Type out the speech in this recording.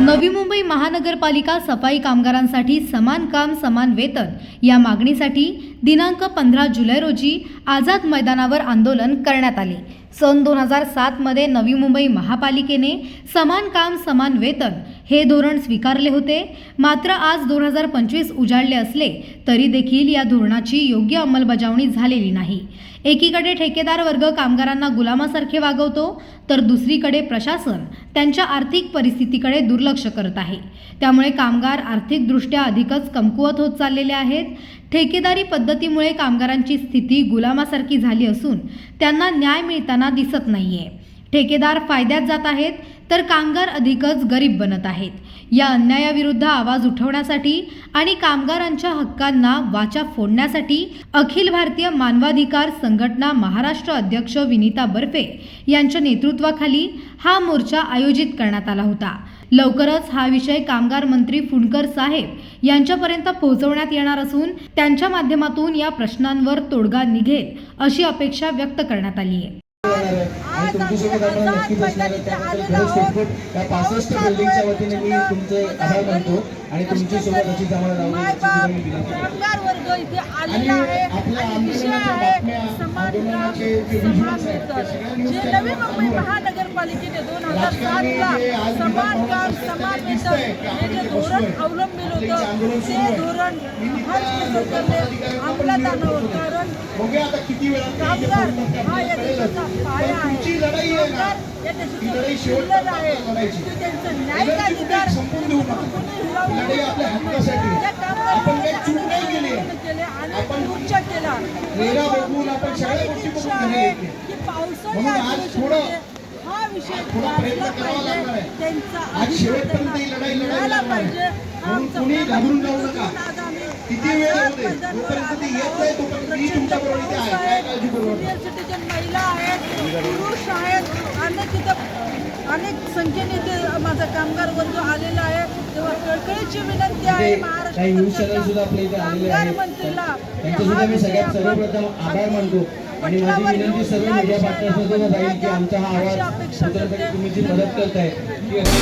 नवी मुंबई महानगरपालिका सफाई कामगारांसाठी समान काम समान वेतन. या मागणीसाठी दिनांक पंधरा जुलै रोजी आझाद मैदानावर आंदोलन करण्यात आले. सन दोन हजार सातमध्ये नवी मुंबई महापालिकेने समान काम समान वेतन हे धोरण स्वीकारले होते. मात्र आज दोन हजार पंचवीस उजाडले असले तरी देखील या धोरणाची योग्य अंमलबजावणी झालेली नाही. एकीकडे ठेकेदार वर्ग कामगारांना गुलामासारखे वागवतो तर दुसरीकडे प्रशासन त्यांच्या आर्थिक परिस्थितीकडे दुर्लक्ष करत आहे. त्यामुळे कामगार आर्थिकदृष्ट्या अधिकच कमकुवत होत चाललेले आहेत. ठेकेदारी पद्धतीमुळे कामगारांची स्थिती गुलामासारखी झाली असून त्यांना न्याय मिळताना दिसत नाहीये. ठेकेदार फायद्यात जात आहेत तर कामगार अधिकच गरीब बनत आहेत. या अन्यायाविरुद्ध आवाज उठवण्यासाठी आणि कामगारांच्या हक्कांना वाचा फोडण्यासाठी अखिल भारतीय मानवाधिकार संघटना महाराष्ट्र अध्यक्ष विनीता बर्फे यांच्या नेतृत्वाखाली हा मोर्चा आयोजित करण्यात आला होता. लवकरच हा विषय कामगार मंत्री फुंडकर साहेब यांच्यापर्यंत पोहोचवण्यात येणार असून त्यांच्या माध्यमातून या प्रश्नांवर तोडगा निघेल अशी अपेक्षा व्यक्त करण्यात आली आहे. आणि तुमच्यासोबत आपण नक्कीच असणार आहे त्याबद्दल खरंच खूप खूप या पासष्ट बिल्डिंगच्या वतीने मी तुमचे आभार मानतो आणि तुमच्यासोबत आणि आहे आपल्या आंदोलनाच्या आहे बातम्या आंदोलनाचे जे आहेत, ते सगळ्या आहे. दोन हजार सातला समान काम समान वेतन हे जे धोरण. अवलंबिलं होतं ते आहे. धोरण अधिकाऱ्यांना अंमलात. कारण कामगार हा या देशाचा किती वेळ होते जोपर्यंत ते येत. नाही तोपर्यंत मी तुमच्या बरोबर आहे. काय काळजी करू सिटीजन महिला आहेत पुरुष आहेत इथं अनेक संख्येने इथे माझा कामगार वर्ग आलेला आहे. तेव्हा कळकळीची विनंती आहे महाराष्ट्र कामगार मंत्रीला सर्वप्रथम आभार मानतो. आणि माझी विनंती सर्व मीडिया पार्टनर्स राहील की आमचा हा आवाज कुठेतरी तुम्ही जी मदत करताय ती अशी